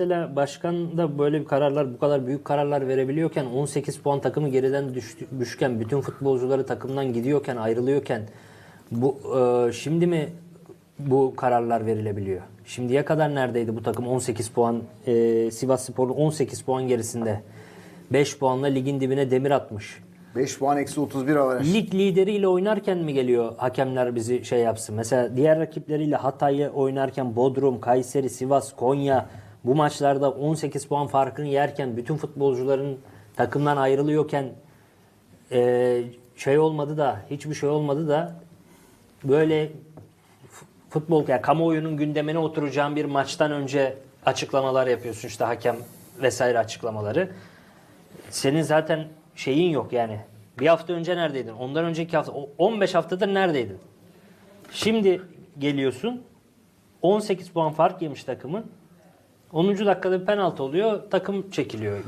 Mesela başkan da böyle bir kararlar, bu kadar büyük kararlar verebiliyorken 18 puan takımı geriden düştü, düşken, bütün futbolcuları takımdan gidiyorken, ayrılıyorken bu e, şimdi mi bu kararlar verilebiliyor? Şimdiye kadar neredeydi bu takım 18 puan e, Sivas Spor'un 18 puan gerisinde. 5 puanla ligin dibine demir atmış. 5 puan eksi 31 avaraj. Lig lideriyle oynarken mi geliyor hakemler bizi şey yapsın? Mesela diğer rakipleriyle Hatay'ı oynarken Bodrum, Kayseri, Sivas, Konya bu maçlarda 18 puan farkını yerken bütün futbolcuların takımdan ayrılıyorken eee, şey olmadı da hiçbir şey olmadı da böyle futbol yani kamuoyunun gündemine oturacağın bir maçtan önce açıklamalar yapıyorsun işte hakem vesaire açıklamaları. Senin zaten şeyin yok yani. Bir hafta önce neredeydin? Ondan önceki hafta o- 15 haftadır neredeydin? Şimdi geliyorsun 18 puan fark yemiş takımın. 10. dakikada bir penaltı oluyor. Takım çekiliyor.